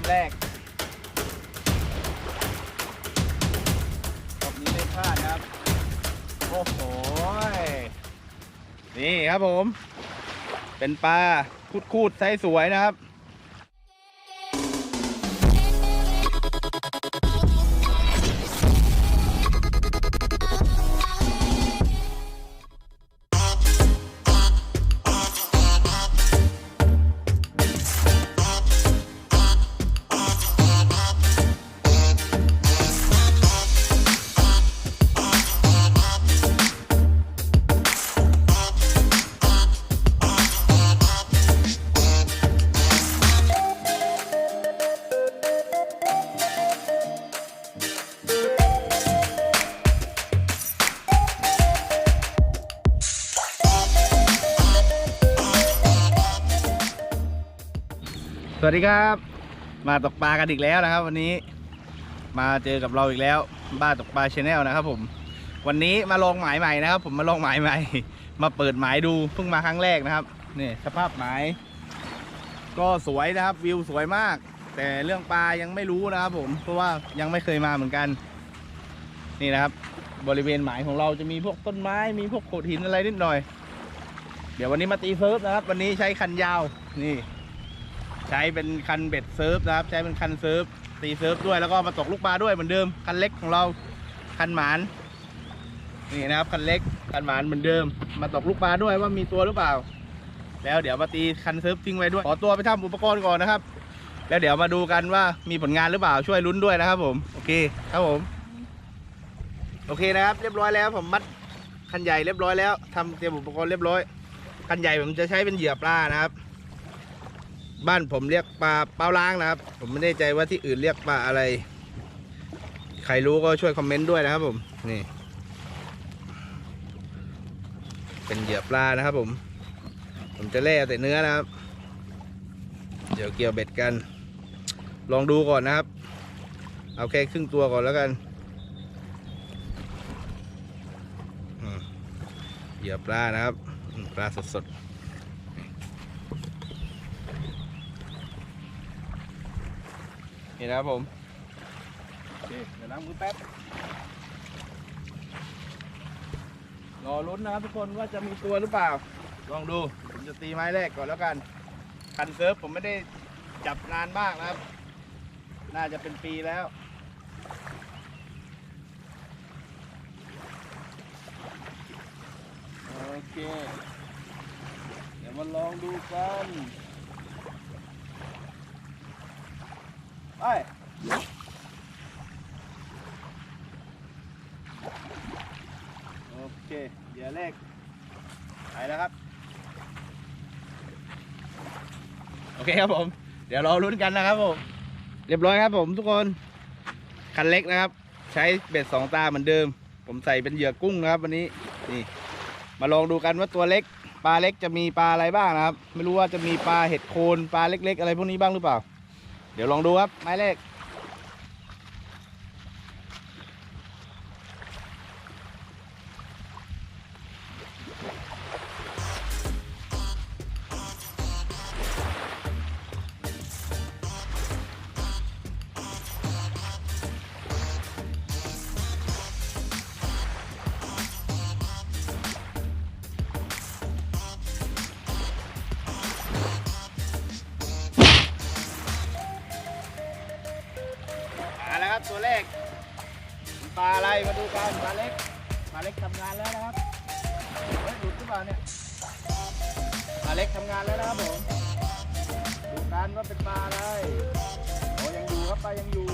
มแรกรอบนี้ไม่พลาดครับ โอ้โห นี่ครับผม เป็นปลาคูดๆไซส์สวยนะครับ วัสดีครับ มาตกปลากันอีกแล้วนะครับ วันนี้มาเจอกับเราอีกแล้ว บ้านตกปลาชาแนลนะครับ ผม วันนี้มาลองหมายใหม่นะครับ ผมมาลองหมายใหม่ มาเปิดหมายดูเพิ่งมาครั้งแรกนะครับนี่สภาพหมาย ก็สวยนะครับ วิวสวยมาก แต่เรื่องปลายังไม่รู้นะครับ ผมเพราะว่ายังไม่เคยมาเหมือนกัน นี่นะครับ บริเวณหมายของเราจะมีพวกต้นไม้มีพวกโขดหินอะไรนิดหน่อย เดี๋ยววันนี้มาตีเซิร์ฟนะครับ วันนี้ใช้คันยาวนี่ ใช้เป็นคันเบ็ดเซิร์ฟนะครับ ใช้เป็นคันเซิร์ฟตีเซิร์ฟด้วยแล้วก็มาตกลูกปลาด้วยเหมือนเดิม คันเล็กของเราคันหมานนี่นะครับคันเล็กคันหมานเหมือนเดิม มาตกลูกปลาด้วยว่ามีตัวหรือเปล่า แล้วเดี๋ยวมาตีคันเซิร์ฟทิ้งไว้ด้วยขอตัวไปทำอุปกรณ์ก่อนนะครับ แล้วเดี๋ยวมาดูกันว่ามีผลงานหรือเปล่าช่วยลุ้นด้วยนะครับ ผมโอเคครับผม โอเคนะครับ เรียบร้อยแล้วผมมัดคันใหญ่เรียบร้อยแล้วทำเตรียมอุปกรณ์เรียบร้อยคันใหญ่ผมจะใช้เป็นเหยื่อปลานะครับ บ้านผมเรียกปลาเป้าล้างนะครับ ผมไม่แน่ใจว่าที่อื่นเรียกปลาอะไร ใครรู้ก็ช่วยคอมเมนต์ด้วยนะครับผมนี่ เป็นเหยื่อปลานะครับผม ผมจะแล่แต่เนื้อนะครับ เดี๋ยวเกี่ยวเบ็ดกัน ลองดูก่อนนะครับ เอาแค่ครึ่งตัวก่อนแล้วกันเหยื่อปลานะครับ ปลาสดๆ นี่นะครับผมโอเคเดี๋ยวล้างมือแป๊บรอลุ้นนะครับทุกคนว่าจะมีตัวหรือเปล่า ลองดูผมจะตีไม้แรกก่อนแล้วกัน คันเซิร์ฟผมไม่ได้จับนานมากนะครับ น่าจะเป็นปีแล้วโอเค เดี๋ยวมาลองดูกัน ไปโอเคเดี๋ยวแรกไปแล้วครับ โอเคครับผม เดี๋ยวรอลุ้นกันนะครับผม เรียบร้อยครับผมทุกคน คันเล็กนะครับ ใช้เบ็ดสองตาเหมือนเดิม ผมใส่เป็นเหยื่อกุ้งนะครับวันนี้ นี่ มาลองดูกันว่าตัวเล็ก ปลาเล็กจะมีปลาอะไรบ้างนะครับ ไม่รู้ว่าจะมีปลาเห็ดโคน ปลาเล็ก ๆ อะไรพวกนี้บ้างหรือเปล่าเดี๋ยวลองดูครับไม้เลข ดูกันปลาเล็กปลาเล็กทำงานแล้วนะครับ เฮ้ยหลุดหรือเปล่าเนี่ยปลาเล็กทำงานแล้วนะครับผม ดูกันว่าเป็นปลาอะไร โอ้ยังอยู่ครับปลายังอยู่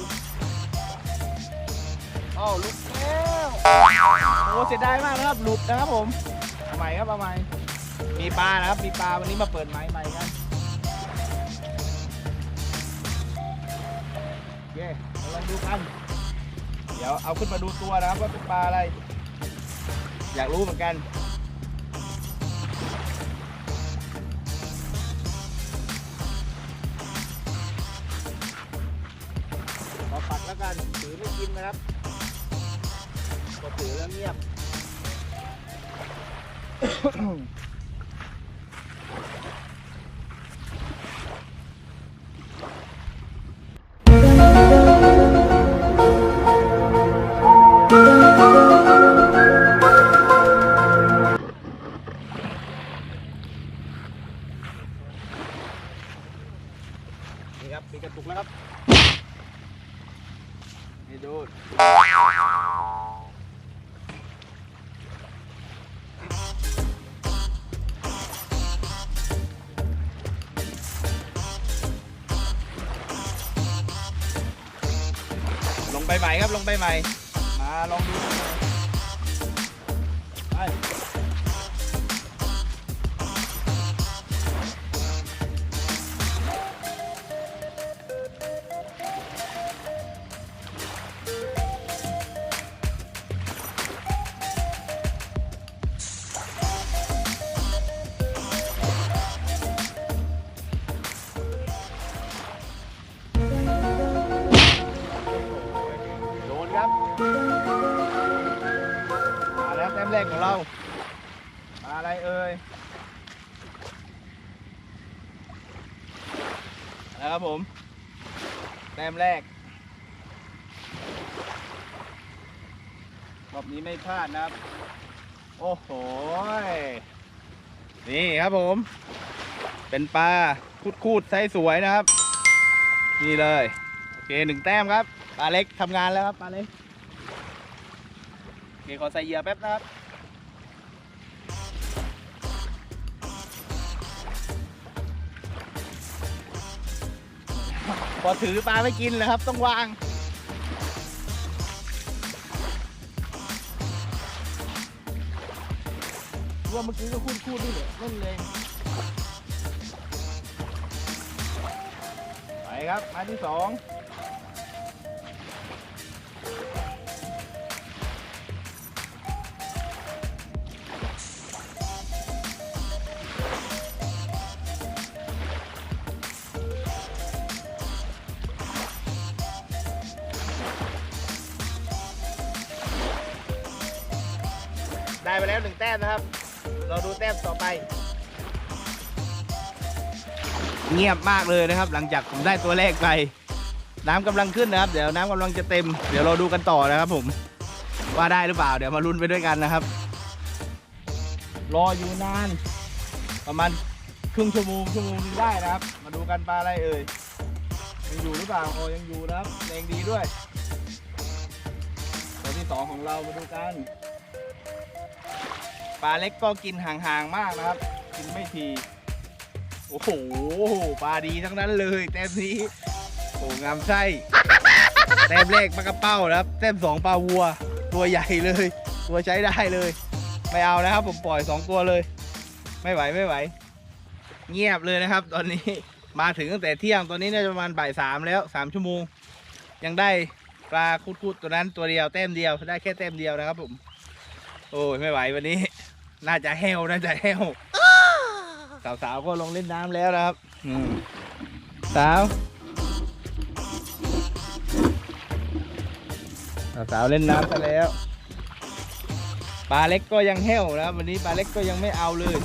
อ้าวหลุดแล้วโอ้เสียดายมากนะครับหลุดนะครับผมเอาใหม่ครับเอาใหม่มีปลานะครับ มีปลาวันนี้มาเปิดไม้ใหม่กันโอเคเราลองดูกัน เดี๋ยวเอาขึ้นมาดูตัวนะครับว่าเป็นปลาอะไร อยากรู้เหมือนกัน ขอปักแล้วกัน ถือไม่กินนะครับกดถือแล้วเงียบ งไปใหม่ครับลงไปใหม่มาลองดู แต้มแรก รอบนี้ไม่พลาดนะครับ โอ้โห นี่ครับผม เป็นปลาคูดคูดๆไซส์สวยนะครับ นี่เลย โอเคหนึ่งแต้มครับ ปลาเล็กทำงานแล้วครับ ปลาเล็กโอเคขอใส่เหยื่อแป๊บนะครับ อถือปลาไม่กินเลยครับ ต้องวาง ว่าเมื่อกี้ก็คูดคูดนี่แหลยเล่นเลย ไปครับมาที่สอง แล้วหนึ่งแต้มนะครับ เราดูแต้มต่อไป เงียบมากเลยนะครับ หลังจากผมได้ตัวแรกไป น้ำกำลังขึ้นนะครับ เดี๋ยวน้ำกำลังจะเต็ม เดี๋ยวเราดูกันต่อนะครับผม ว่าได้หรือเปล่า เดี๋ยวมาลุ้นไปด้วยกันนะครับ รออยู่นาน ประมาณครึ่งชั่วโมงชั่วโมงนึงได้นะครับ มาดูกันปลาอะไรเอ่ยยังอยู่หรือเปล่าโอ้ยังอยู่นะครับแรงดีด้วยตัวที่สองของเรามาดูกัน ปลาเล็กก็กินห่างๆมากนะครับ กินไม่ทีโอ้โหปลาดีทั้งนั้นเลยแต้มนี้โอ้งามไส้แต้มแรกปลากระเป้านะครับแต้มสองปลาวัว ตัวใหญ่เลย ตัวใช้ได้เลย ไม่เอานะครับ ผมปล่อยสองตัวเลย ไม่ไหวไม่ไหว เงียบเลยนะครับ ตอนนี้มาถึงตั้งแต่เที่ยงตอนนี้น่าจะประมาณบ่ายสามแล้วสามชั่วโมง ยังได้ปลาคุดๆตัวนั้นตัวเดียวแต้มเดียวได้แค่แต้มเดียวนะครับผม โอ้ยไม่ไหววันนี้ น่าจะแห้วน่าจะแห้วสาวๆก็ลงเล่นน้ำแล้วนะครับอืมสาวสาวๆเล่นน้ำซะแล้วปลาเล็กก็ยังแห้วนะครับวันนี้ปลาเล็กก็ยังไม่เอาเลย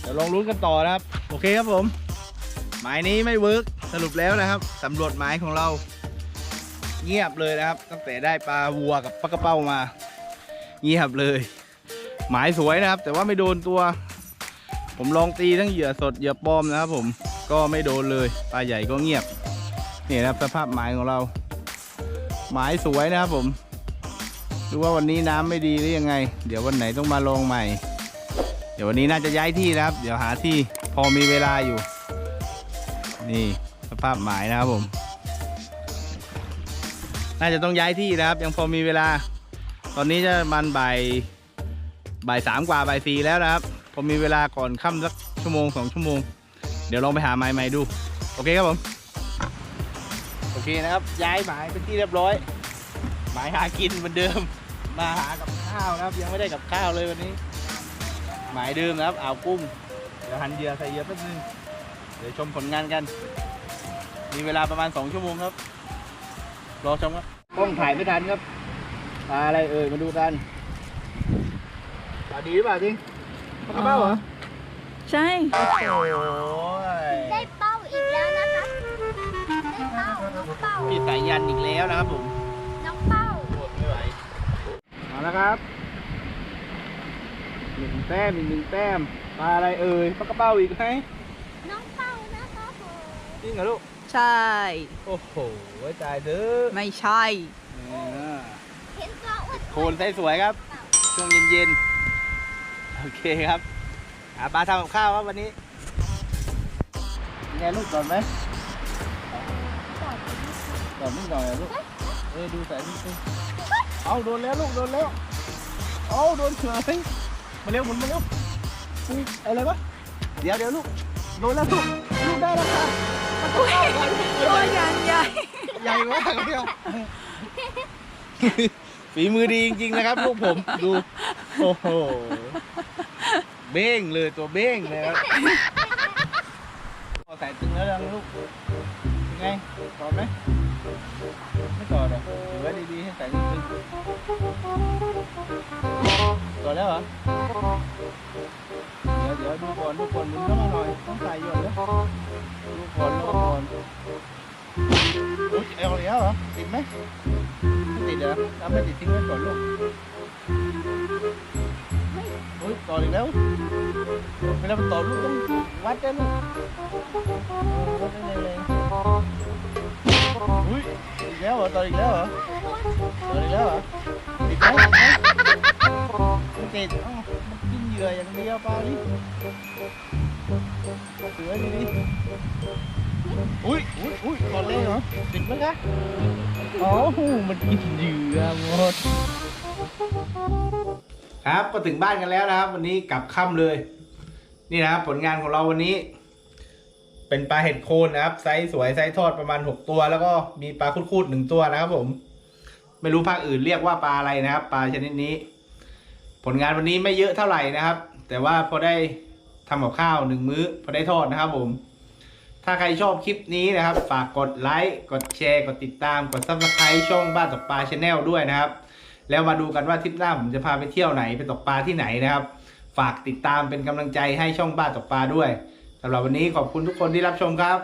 เดี๋ยวลองลุ้นกันต่อนะครับ โอเคครับผมหมายนี้ไม่เวิร์กสรุปแล้วนะครับสำรวจหมายของเรา เงียบเลยนะครับ ตั้งแต่ได้ปลาวัวกับปลากระเป้ามา เงียบเลย หมายสวยนะครับ แต่ว่าไม่โดนตัว ผมลองตีทั้งเหยื่อสดเหยื่อปลอมนะครับผมก็ไม่โดนเลยปลาใหญ่ก็เงียบนี่นะครับสภาพหมายของเรา หมายสวยนะครับผมดูว่าวันนี้น้ำไม่ดีหรือยังไง เดี๋ยววันไหนต้องมาลองใหม่ เดี๋ยววันนี้น่าจะย้ายที่นะครับ เดี๋ยวหาที่พอมีเวลาอยู่ นี่สภาพหมายนะครับผม น่าจะต้องย้ายที่นะครับ ยังพอมีเวลา ตอนนี้จะมันบ่ายบ่ายสามกว่าบ่ายสี่แล้วนะครับพอมีเวลาก่อนค่ำสักชั่วโมงสองชั่วโมง เดี๋ยวลองไปหาไม้ใหม่ดู โอเคครับผม โอเคนะครับ ย้ายหมายเป็นที่เรียบร้อย หมายหากินเหมือนเดิม มาหากับข้าวนะครับ ยังไม่ได้กับข้าวเลยวันนี้ หมายเดิมนะครับอ่าวกุ้ง เดี๋ยวหันเหยื่อใส่เหยื่อแป๊บนึง เดี๋ยวชมผลงานกัน มีเวลาประมาณสองชั่วโมงครับ รอชมครับกล้องถ่ายไม่ทันครับ ปลาอะไรเอ่ยมาดูกันปลาดีหรือเปล่าจริงปลากระเป้าเหรอใช่ โอ้ยได้เป้าอีกแล้วนะคะได้เป้าน้องเป้ามีสายยันอีกแล้วนะครับผมน้องเป้าโคตรไม่ไหวมาแล้วครับหนึ่งแต้มอีกหนึ่งแต้มปลาอะไรเอ่ยปลากระเป้าอีกไหมน้องเป้านะครับจริงเหรอลูกใช่ โอ้โหตายเด้อไม่ใช่เห็นตัวอ้วน โคนสวยครับ ช่วงเย็นๆ โอเคครับอาปลาทำกับข้าวครับวันนี้ยังไงลูกก่อนไหมก่อนนิดหน่อยลูก เออดูใส่นิดนึงเอาโดนแล้วลูกโดนแล้ว เอาโดนเฉยมาเร็วหมุนมาเร็วอุ๊ยอะไรวะ เดี๋ยวเดี๋ยวลูกโดนแล้วลูกลูกได้แล้วค่ะตัวใหญ่ใหญ่ใหญ่มากครับเนี่ย ฝีมือดีจริงๆนะครับลูกผมดูโอ้โหเบ้งเลยตัวเบ้งเลยครับพอใส่ตึงแล้วยังลูกยังไงต่อไหมไม่ต่อหรอกถือไว้ดีๆให้ใส่ตึงต่อแล้วเหรอเดี๋ยวเดี๋ยวดูก่อนดูก่อนหมุนเข้ามาหน่อยต้องใส่หยดแล้วดูก่อนดูก่อนอุ๊ยเอาแล้วเหรอติดไหม ติดเหรอทำไม่ติดทิ้งไว้ก่อนลูกอุ้ยต่ออีกแล้วเวลามันต่อลูกต้องวัดด้ลูกเออวัดได้เลยอุ้ยอีกแล้วเหรอต่ออีกแล้วเหรอต่ออีกแล้วเหรอติดไหมติดไหมไม่ติดอ้ามันกินเหยื่ออย่างเดียวเปล่านี่ถือไว้ดีๆอุ้ยอุ้ยอุ้ยก่อเลยเหรอติดไหมคะ อ๋อมันกินเหยื่อหมด ครับก็ถึงบ้านกันแล้วนะครับ วันนี้กลับค่ำเลย นี่นะครับผลงานของเราวันนี้ เป็นปลาเห็ดโคนนะครับ ไซส์สวยไซส์ทอดประมาณ6ตัว แล้วก็มีปลาคุดๆหนึ่งตัวนะครับผม ไม่รู้ภาคอื่นเรียกว่าปลาอะไรนะครับ ปลาชนิดนี้ ผลงานวันนี้ไม่เยอะเท่าไหร่นะครับ แต่ว่าพอได้ทำกับข้าวหนึ่งมื้อพอได้ทอดนะครับผม ถ้าใครชอบคลิปนี้นะครับ ฝากกดไลค์กดแชร์ กดติดตาม กด subscribe ช่องบ้านตกปลาชาแนลด้วยนะครับ แล้วมาดูกันว่าทริปหน้าผมจะพาไปเที่ยวไหนไปตกปลาที่ไหนนะครับ ฝากติดตามเป็นกำลังใจให้ช่องบ้านตกปลาด้วยสำหรับวันนี้ขอบคุณทุกคนที่รับชมครับ